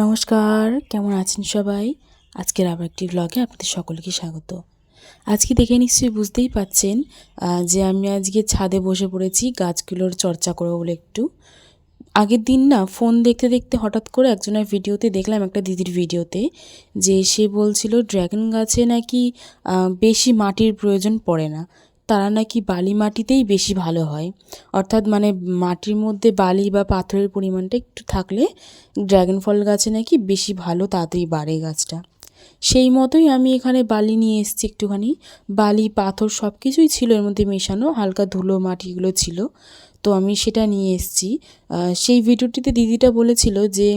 নমস্কার, কেমন আছেন সবাই? আজকের আবার একটি ব্লগে আপনাদের সকলকে স্বাগত। আজকে দেখে নিশ্চয়ই বুঝতেই পাচ্ছেন যে আমি আজকে ছাদে বসে পড়েছি, গাছগুলোর চর্চা করব বলে একটু। আগের দিন না ফোন দেখতে দেখতে হঠাৎ করে একজনের ভিডিওতে দেখলাম একটা দিদির ভিডিওতে, যে সে বলছিল, ড্রাগন গাছে নাকি বেশি মাটির প্রয়োজন পড়ে না। তারা নাকি বালি মাটিতেই বেশি ভালো হয়। অর্থাৎ মানে মাটির মধ্যে বালি বা পাথরের পরিমাণটা একটু থাকলে ড্র্যাগন ফল গাছে নাকি বেশি ভালো তাড়াতাড়ি বাড়ে গাছটা। সেই মতোই আমি এখানে বালি নিয়ে এসেছি একটুখানি। বালি, পাথর সব কিছুই ছিল, এর মধ্যে মেশানো, হালকা ধুলো, মাটিগুলো ছিল। তো আমি সেটা নিয়ে এসেছি। সেই ভিডিওটিতে দিদিটা বলেছিল যে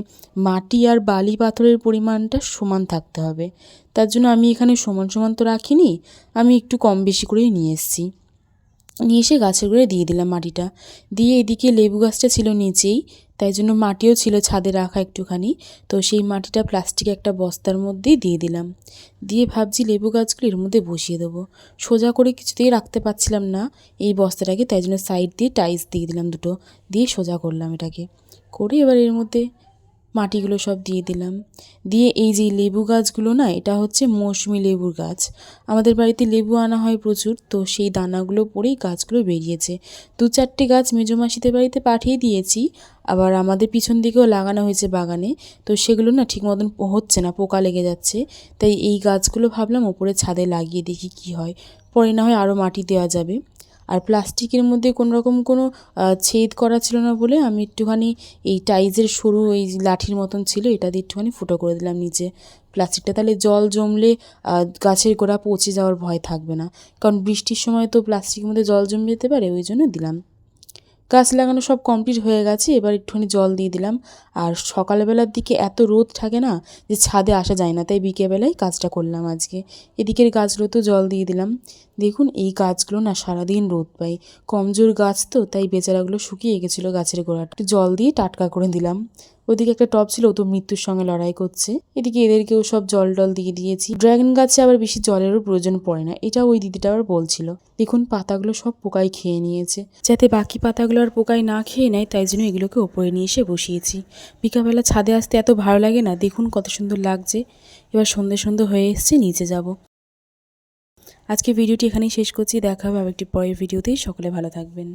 মাটি আর বালি পাথরের পরিমাণটা সমান থাকতে হবে। তার জন্য আমি এখানে সমান সমান তো রাখিনি, আমি একটু কম বেশি করেই নিয়ে এসেছি। নিয়ে এসে গাছের গোড়ায় দিয়ে দিলাম মাটিটা। দিয়ে এদিকে লেবু গাছটা ছিল নিচেই, তাই জন্য মাটিও ছিল ছাদে রাখা একটুখানি। তো সেই মাটিটা প্লাস্টিক একটা বস্তার মধ্যেই দিয়ে দিলাম। দিয়ে ভাবছি লেবু গাছগুলো এর মধ্যে বসিয়ে দেবো। সোজা করে কিছুতেই রাখতে পারছিলাম না এই বস্তাটাকে, তাই জন্য সাইড দিয়ে টাইলস দিয়ে দিলাম দুটো। দিয়ে সোজা করলাম এটাকে। করে এবার এর মধ্যে মাটিগুলো সব দিয়ে দিলাম। দিয়ে এই যে লেবু গাছগুলো না, এটা হচ্ছে মৌসুমি লেবুর গাছ। আমাদের বাড়িতে লেবু আনা হয় প্রচুর, তো সেই দানাগুলো পরেই গাছগুলো বেরিয়েছে। দু চারটে গাছ মেজমাসিদের বাড়িতে পাঠিয়ে দিয়েছি, আবার আমাদের পিছন দিকেও লাগানো হয়েছে বাগানে, তো সেগুলো না ঠিক মতন হচ্ছে না, পোকা লেগে যাচ্ছে। তাই এই গাছগুলো ভাবলাম ওপরে ছাদে লাগিয়ে দেখি কি হয়, পরে না হয় আরও মাটি দেওয়া যাবে। আর প্লাস্টিকের মধ্যে কোনো রকম কোনো ছেদ করা ছিল না বলে আমি একটুখানি এই টাইজের সরু ওই লাঠির মতন ছিল, এটা দিয়ে একটুখানি ফুটো করে দিলাম নিচে। প্লাস্টিকটা তাহলে জল জমলে গাছের গোড়া পচে যাওয়ার ভয় থাকবে না। কারণ বৃষ্টির সময় তো প্লাস্টিকের মধ্যে জল জমে যেতে পারে, ওই জন্য দিলাম। গাছ লাগানো সব কমপ্লিট হয়ে গেছে, এবার একটুখানি জল দিয়ে দিলাম। আর সকালবেলার দিকে এত রোদ থাকে না যে ছাদে আসা যায় না, তাই বিকেলবেলায় কাজটা করলাম আজকে। এদিকের গাছগুলোতেও জল দিয়ে দিলাম। দেখুন, এই গাছগুলো না সারাদিন রোদ পাই কমজোর গাছ তো, তাই বেচারাগুলো শুকিয়ে গেছিল গাছের গোড়া একটু জল দিয়ে টাটকা করে দিলাম। ওদিকে একটা টব ছিল, ও তো মৃত্যুর সঙ্গে লড়াই করছে। এদিকে এদেরকেও সব জল টল দিয়ে দিয়েছি। ড্রাগন গাছে আবার বেশি জলেরও প্রয়োজন পড়ে না, এটা ওই দিদিটা আবার বলছিল। দেখুন, পাতাগুলো সব পোকায় খেয়ে নিয়েছে। যাতে বাকি পাতাগুলো আর পোকায় না খেয়ে নেয়, তাই জন্য এগুলোকে ওপরে নিয়ে এসে বসিয়েছি। বিকালবেলা ছাদে আসতে এত ভালো লাগে না, দেখুন কত সুন্দর লাগছে। এবার সন্ধে সন্ধে হয়ে এসছে, নিচে যাব। আজকে ভিডিওটি এখানেই শেষ করছি, দেখা হবে আবার একটি পরের ভিডিওতেই সকলে ভালো থাকবেন।